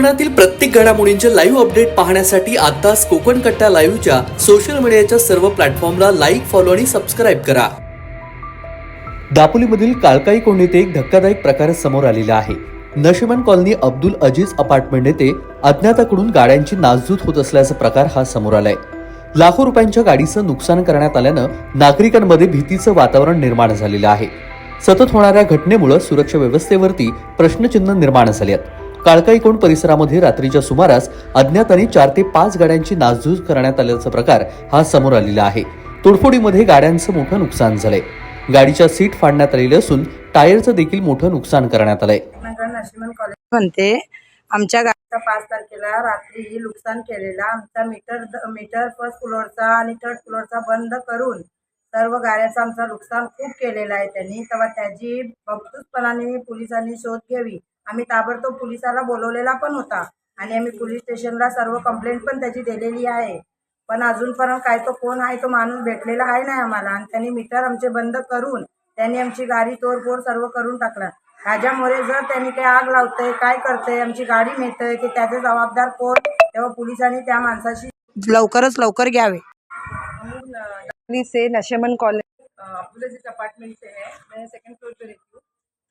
कोकणातील प्रत्येक घडामोडींचे लाईव्ह अपडेट पाहण्यासाठी आताच कोकण कट्टा लाईव्हच्या सोशल मीडियाच्या सर्व प्लॅटफॉर्मला लाईक फॉलो आणि सबस्क्राईब करा. दापोलीमधील काळकाई कोंडीत एक धक्कादायक प्रकार समोर आलेला आहे. नशिमन कॉलनी अब्दुल अजीज अपार्टमेंट येथे अज्ञाताकडून गाड्यांची नासधूत होत असल्याचा प्रकार हा समोर आलाय. लाखो रुपयांच्या गाडीचं नुकसान करण्यात आल्यानं नागरिकांमध्ये भीतीचं वातावरण निर्माण झालेलं आहे. सतत होणाऱ्या घटनेमुळे सुरक्षा व्यवस्थेवरती प्रश्नचिन्ह निर्माण झाले आहेत काळकाईकोंड परिसरामध्ये रात्रीच्या सुमारास अज्ञातांनी चार ते पाच गाड्यांची नासधूस करण्यात आल्याचा प्रकार हा समोर आलेला आहे. तोडफोडीमध्ये गाड्यांचं मोठं नुकसान झालंय. गाडीच्या सीट फाडण्यात आलेली असून टायरचं देखील मोठं नुकसान करण्यात आलंय. नॅशनल म्हणते आमच्या गाडीचा पाच तारखेला रात्री नुकसान केलेला आमचा मीटर मीटर फर्स्ट फ्लोअरचा आणि थर्ड फ्लोअरचा बंद करून सर्व गाड्याचं आमचं नुकसान खूप केलेलं आहे त्यांनी. तेव्हा त्याची बघतूसपणाने पोलिसांनी शोध घ्यावी. आम्ही ताबडतोब पोलिसाला बोलवलेला पण होता. आणि आम्ही पोलीस स्टेशनला सर्व कंप्लेंट पण त्याची दिलेली आहे. पण अजूनपर्यंत काय तो कोण आहे तो माणूस भेटलेला आहे नाही आम्हाला. आणि त्यांनी मीटर आमचे बंद करून त्यांनी आमची गाडी तोडफोड सर्व करून टाकला. ह्याच्यामुळे जर त्यांनी काही आग लावतंय काय करतंय आमची गाडी नेतंय की त्याचे जबाबदार कोण तेव्हा पोलिसांनी त्या माणसाशी लवकरच लवकर घ्यावे. से नशेमन कॉलेज अजीज अपार्टमेंट से है. मैं सेकंड फ्लोर पे रहती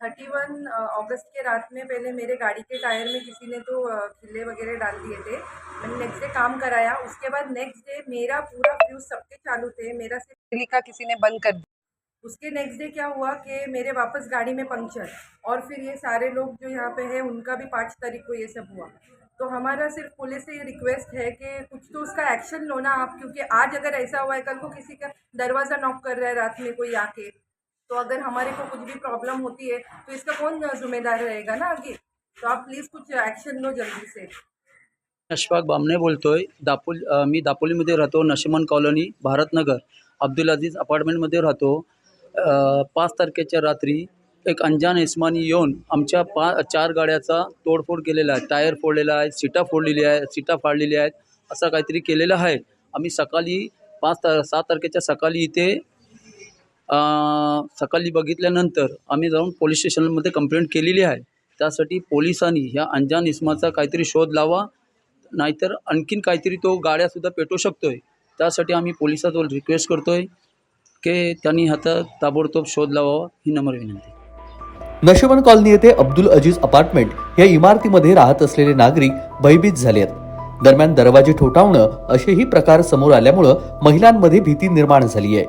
थर्टी वन अगस्त के रात में पहले मेरे गाड़ी के टायर में किसी ने तो खिल्ले वगैरह डाल दिए थे। मैंने नेक्स्ट डे काम कराया। उसके बाद नेक्स्ट डे मेरा पूरा फ्यूज सबके चालू थे। मेरा सिर्फ़ दिल्ली का किसी ने बंद कर दिया। उसके नेक्स्ट डे क्या हुआ कि मेरे वापस गाड़ी में पंक्चर और फिर ये सारे लोग जो यहाँ पे हैं उनका भी पाँच तारीख को ये सब हुआ। तो हमारा सिर्फ़ पुलिस से ये रिक्वेस्ट है कि कुछ तो उसका एक्शन लो ना आप क्योंकि आज अगर ऐसा हुआ है कल को किसी का दरवाज़ा नॉक कर रहा है रात में कोई आके। तो अगर हमारे को कुछ भी प्रॉब्लम होती है तो इसका कौन जिम्मेदार रहेगा ना आगे? तो आप प्लीज़ कुछ एक्शन लो जल्दी से। अशफाक बामने बोलतोय दापोली मी दापोलीमध्ये राहतो नशिमन कॉलनी भारतनगर. अब्दुल अजीज अपार्टमेंटमध्ये राहतो. पाच तारखेच्या रात्री एक अंजान इस्मानी येऊन आमच्या पा चार गाड्याचा तोडफोड केलेला आहे. टायर फोडलेला आहे सीटा फोडलेली आहे सीटा फाडलेली आहेत असं काहीतरी केलेलं आहे. आम्ही सकाळी पाच तार सात तारखेच्या सकाळी इथे सकाळी बघितल्यानंतर आम्ही जाऊन पोलीस स्टेशनमध्ये कंप्लेंट केलेली आहे. त्यासाठी पोलिसांनी ह्या अंजान इस्माचा काहीतरी शोध लावा नाहीतर आणखीन काहीतरी तो गाड्यासुद्धा पेटवू शकतोय. त्यासाठी आम्ही पोलिसाजवळ रिक्वेस्ट करतोय की त्यांनी आता ताबडतोब शोध लावावा ही नम्र विनंती. नशिमन कॉलनी येथे अब्दुल अजीज अपार्टमेंट या इमारतीमध्ये राहत असलेले नागरिक भयभीत झाले आहेत. दरम्यान दरवाजे ठोठावणं असेही प्रकार समोर आल्यामुळं महिलांमध्ये भीती निर्माण झाली आहे.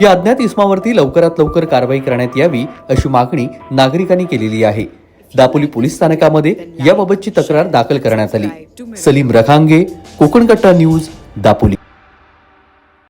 या अज्ञात इस्मावरती लवकरात लवकर कारवाई करण्यात यावी अशी मागणी नागरिकांनी केलेली आहे. दापोली पोलीस स्थानकामध्ये याबाबतची तक्रार दाखल करण्यात आली. सलीम रखांगे कोकणकट्टा न्यूज दापोली.